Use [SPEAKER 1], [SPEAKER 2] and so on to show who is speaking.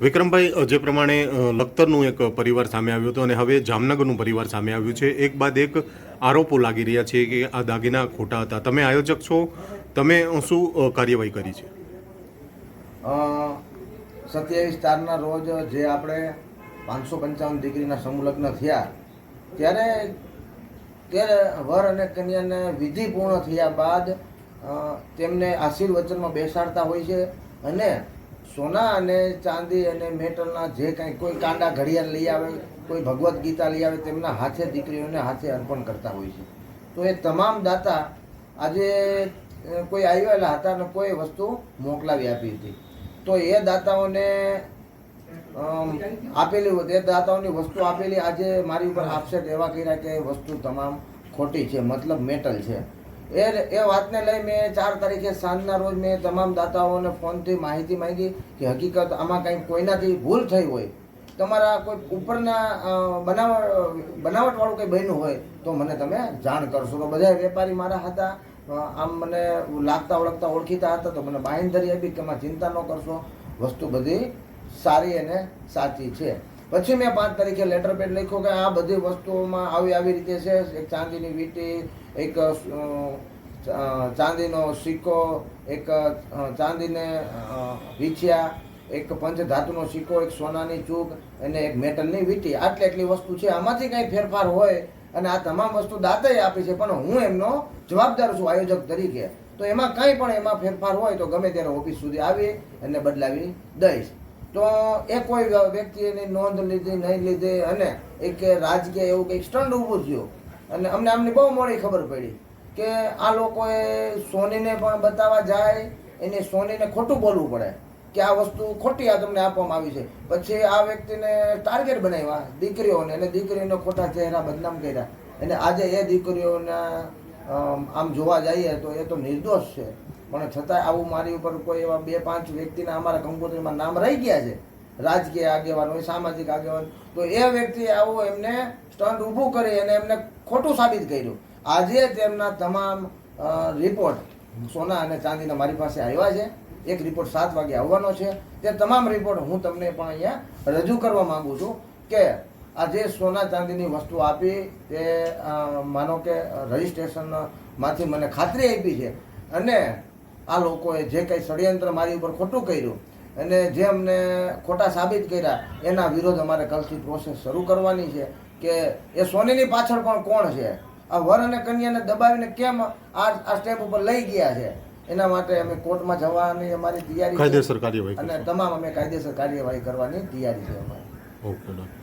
[SPEAKER 1] વિક્રમભાઈ જે પ્રમાણે લખતરનું એક પરિવાર સામે આવ્યું હતું અને હવે જામનગરનું પરિવાર સામે આવ્યું છે, એક બાદ એક આરોપો લાગી રહ્યા છે કે આ દાગીના ખોટા હતા. તમે આયોજક છો, તમે શું કાર્યવાહી કરી છે?
[SPEAKER 2] સત્યાવીસ ચારના રોજ જે આપણે પાંચસો પંચાવન દીકરીના સમુલગ્ન થયા, ત્યારે ત્યારે વર અને કન્યાને વિધિ પૂર્ણ થયા બાદ તેમને આશીર્વચનમાં બેસાડતા હોય છે અને સોના અને ચાંદી અને મેટલના જે કાંઈ કોઈ કાંડા ઘડિયાળ લઈ આવે, કોઈ ભગવદ્ ગીતા લઈ આવે, તેમના હાથે દીકરીઓને હાથે અર્પણ કરતા હોય છે. તો એ તમામ દાતા આજે કોઈ આવેલા હતા અને કોઈ વસ્તુ મોકલાવી આપી હતી. તો એ દાતાઓને આપેલી એ દાતાઓની વસ્તુ આપેલી આજે મારી ઉપર આપસેટ એવા કર્યા કે વસ્તુ તમામ ખોટી છે, મતલબ મેટલ છે. એ એ વાતને લઈ મેં ચાર તારીખે સાંજના રોજ મેં તમામ દાતાઓને ફોનથી માહિતી માંગી કે હકીકત આમાં કંઈ કોઈનાથી ભૂલ થઈ હોય. તમારા કોઈ ઉપરના બનાવટ બનાવટવાળું કંઈ બન્યું હોય તો મને તમે જાણ કરશો. તો બધા વેપારી મારા હતા. આમ મને લાગતા ઓળખતા ઓળખીતા હતા તો મને બાંહેધરી આપી કે ચિંતા ન કરશો. વસ્તુ બધી સારી અને સાચી છે. પછી મેં પાંચ તારીખે લેટર પેડ લખ્યો કે આ બધી વસ્તુઓમાં આવી આવી રીતે છે. એક ચાંદીની વીટી, એક ચાંદીનો સિક્કો, એક ચાંદીને વીછ્યા, એક પંચધાતુનો સિક્કો, એક સોનાની ચૂક અને એક મેટલની વીટી. આટલી એટલી વસ્તુ છે. આમાંથી કંઈ ફેરફાર હોય અને આ તમામ વસ્તુ દાતાએ આપી છે, પણ હું એમનો જવાબદાર છું આયોજક તરીકે. તો એમાં કંઈ પણ એમાં ફેરફાર હોય તો ગમે ત્યારે ઓફિસ સુધી આવી અને બદલાવી દઈશ. તો એ કોઈ વ્યક્તિ એની નોંધ લીધી, નહીં લીધી, અને એક રાજકીય એવું કંઈક સ્ટન્ડ ઊભું થયું. અને અમને આમની બહુ મોડી ખબર પડી કે આ લોકોએ સોનીને પણ બતાવવા જાય, એને સોનીને ખોટું બોલવું પડે કે આ વસ્તુ ખોટી આ તમને આપવામાં આવી છે. પછી આ વ્યક્તિને ટાર્ગેટ બનાવ્યા, દીકરીઓને, અને દીકરીઓને ખોટા ચહેરા બદનામ કર્યા. અને આજે એ દીકરીઓના આમ જોવા જઈએ તો એ તો નિર્દોષ છે. પણ છતાંય આવું મારી ઉપર કોઈ એવા બે પાંચ વ્યક્તિના અમારા કંકોત્રીમાં નામ રહી ગયા છે, રાજકીય આગેવાન હોય સામાજિક આગેવાન, તો એ વ્યક્તિએ આવું એમને સ્ટન્ટ ઊભું કરી અને એમને ખોટું સાબિત કર્યું. આજે તેમના તમામ રિપોર્ટ સોના અને ચાંદીના મારી પાસે આવ્યા છે. એક રિપોર્ટ સાત વાગે આવવાનો છે. તે તમામ રિપોર્ટ હું તમને પણ અહીંયા રજૂ કરવા માગું છું કે આ જે સોના ચાંદીની વસ્તુ આપી તે માનો કે રજિસ્ટ્રેશનમાંથી મને ખાતરી આપી છે. અને આ લોકોએ જે કંઈ ષડયંત્ર મારી ઉપર ખોટું કર્યું અને જે અમને ખોટા સાબિત કર્યા એના વિરોધ અમારે કાલથી પ્રોસેસ શરૂ કરવાની છે કે એ સોનીની પાછળ પણ કોણ છે? આ વર અને કન્યાને દબાવીને કેમ આ આ સ્ટેપ ઉપર લઈ ગયા છે? એના માટે અમે કોર્ટમાં જવાની અમારી તૈયારી છે
[SPEAKER 1] કાયદેસર કાર્યવાહી
[SPEAKER 2] અને તમામ અમે કાયદેસર કાર્યવાહી કરવાની તૈયારી છે અમારી.
[SPEAKER 1] ઓકે